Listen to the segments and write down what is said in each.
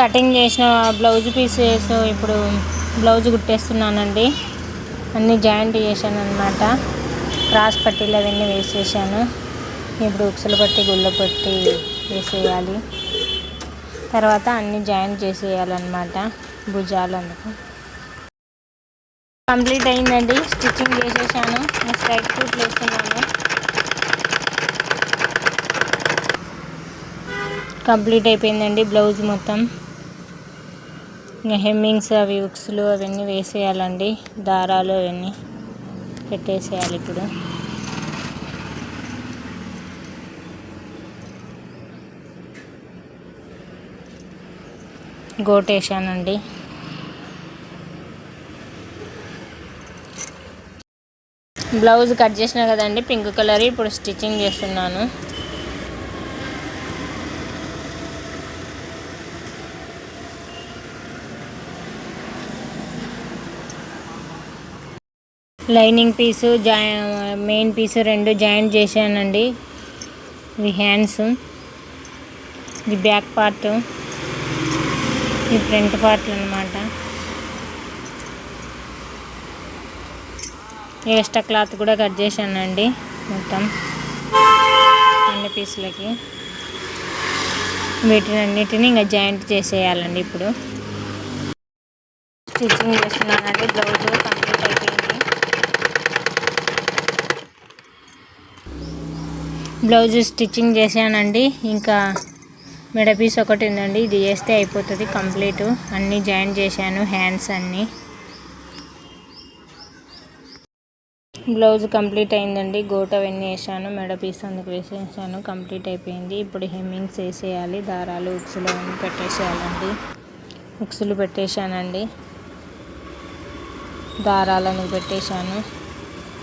Cutting చేసిన blouse pieces ఇప్పుడు blouse కుట్టేస్తున్నానండి. అన్నీ జాయింట్ చేశాను అనమాట క్రాస్ పట్టీలు అవన్నీ వేసేసాను. ఇప్పుడు ఉక్సలు పట్టి గుళ్ళ పట్టి వేసేయాలి. తర్వాత అన్నీ జాయింట్ చేసేయాలన్నమాట భుజాలు అందుకు కంప్లీట్ అయిందండి. స్టిచ్చింగ్ చేసేసాను. స్ట్రైట్ రైట్ వేస్తున్నాను. కంప్లీట్ అయిపోయిందండి బ్లౌజ్ మొత్తం. ఇంకా హెమ్మింగ్స్ అవి ఉక్స్లు అవన్నీ వేసేయాలండి. దారాలు అవన్నీ పెట్టేసేయాలి ఇప్పుడు. గోటేసానండి బ్లౌజ్ కట్ చేసిన కదండి పింక్ కలర్ ఇప్పుడు స్టిచ్చింగ్ చేస్తున్నాను. లైనింగ్ పీసు జా మెయిన్ పీసు రెండు జాయింట్ చేశానండి. ఇవి హ్యాండ్స్ ఇది బ్యాక్ పార్ట్ ఈ ఫ్రంట్ పార్ట్లు అనమాట ఎక్స్ట్రా క్లాత్ కూడా కట్ చేశానండి మొత్తం అన్ని పీసులకి. వీటినన్నిటిని ఇంకా జాయింట్ చేసేయాలండి ఇప్పుడు. స్టిచ్చింగ్ చేస్తున్నానండి బ్లౌజ్ కంప్లీట్ అయిపోయింది. బ్లౌజ్ స్టిచ్చింగ్ చేశానండి. ఇంకా మెడ పీస్ ఒకటి ఉందండి. ఇది చేస్తే అయిపోతుంది కంప్లీట్. అన్నీ జాయిన్ చేశాను హ్యాండ్స్ అన్నీ. బ్లౌజ్ కంప్లీట్ అయిందండి. గోట అవన్నీ వేసాను మెడ పీస్ అందుకు వేసేసాను కంప్లీట్ అయిపోయింది. ఇప్పుడు హెమ్మింగ్స్ వేసేయాలి దారాలు ఉక్సులు అవన్నీ పెట్టేసేయాలండి. ఉక్సులు పెట్టేశానండి. దారాలను పెట్టేశాను.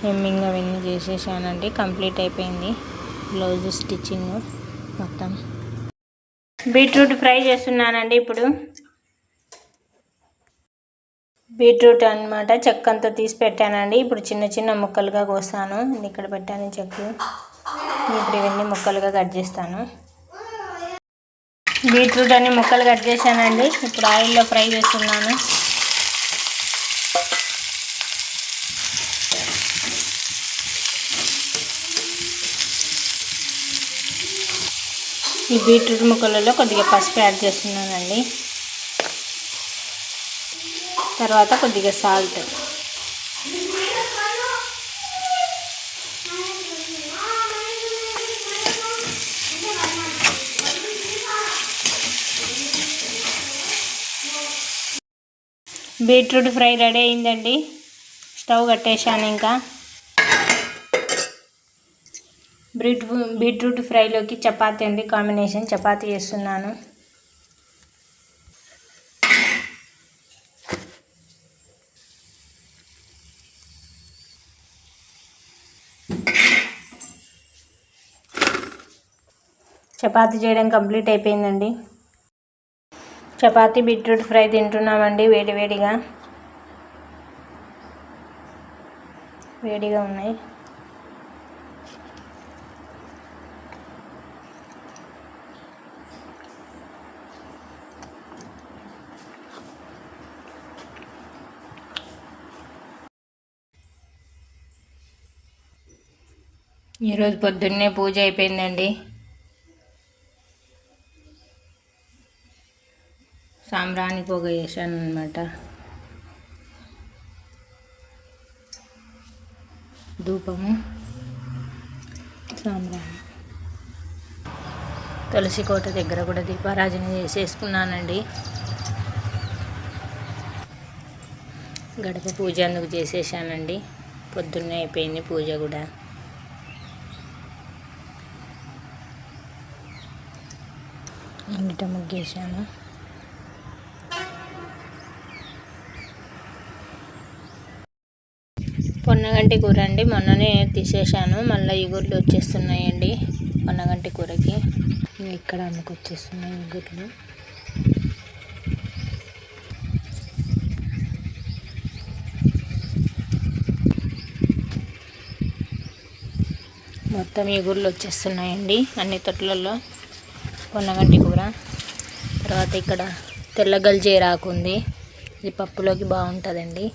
హెమ్మింగ్ అవన్నీ చేసేసానండి. కంప్లీట్ అయిపోయింది. బ్లౌజ్ స్టిచ్చింగ్ మొత్తం. బీట్రూట్ ఫ్రై చేస్తున్నానండి ఇప్పుడు. బీట్రూట్ అనమాట చెక్క అంతా తీసి పెట్టానండి. ఇప్పుడు చిన్న చిన్న ముక్కలుగా కోస్తాను. ఇక్కడ పెట్టాను చెక్కు. ఇప్పుడు ఇవన్నీ ముక్కలుగా కట్ చేస్తాను. బీట్రూట్ అన్ని ముక్కలు కట్ చేశానండి. ఇప్పుడు ఆయిల్లో ఫ్రై చేస్తున్నాను. ఈ బీట్రూట్ ముక్కలలో కొద్దిగా పసుపు యాడ్ చేస్తున్నానండి. తర్వాత కొద్దిగా సాల్ట్. బీట్రూట్ ఫ్రై రెడీ అయిందండి. స్టవ్ కట్టేశాను ఇంకా. బీట్ బీట్రూట్ ఫ్రైలోకి చపాతీ అండి. కాంబినేషన్ చపాతీ చేస్తున్నాను. చపాతీ చేయడం కంప్లీట్ అయిపోయిందండి. చపాతీ బీట్రూట్ ఫ్రై తింటున్నామండి వేడి వేడిగా. వేడిగా ఉన్నాయి. ఈరోజు పొద్దున్నే పూజ అయిపోయిందండి. సాంబ్రాణి పొగ వేసాను అనమాట ధూపము సాంబ్రాణి. తులసి కోట దగ్గర కూడా దీపారాజన చేసేసుకున్నానండి. గడప పూజ అందుకు చేసేసానండి పొద్దున్నే అయిపోయింది పూజ కూడా. అన్నిట ముగ్గేసాను పొన్నగంటి కూర అండి. మొన్ననే తీసేసాను మళ్ళీ ఇగుర్లు వచ్చేస్తున్నాయండి పొన్నగంటి కూరకి. ఇక్కడ అందుకు వచ్చేస్తున్నాయి ఇగుర్లు మొత్తం ఇగుర్లు వచ్చేస్తున్నాయండి అన్ని తొట్లలో పొన్నగంటి కూర. తర్వాత ఇక్కడ తెల్ల గల్జేరాకు ఉంది ఇది పప్పులోకి బాగుంటుందండి.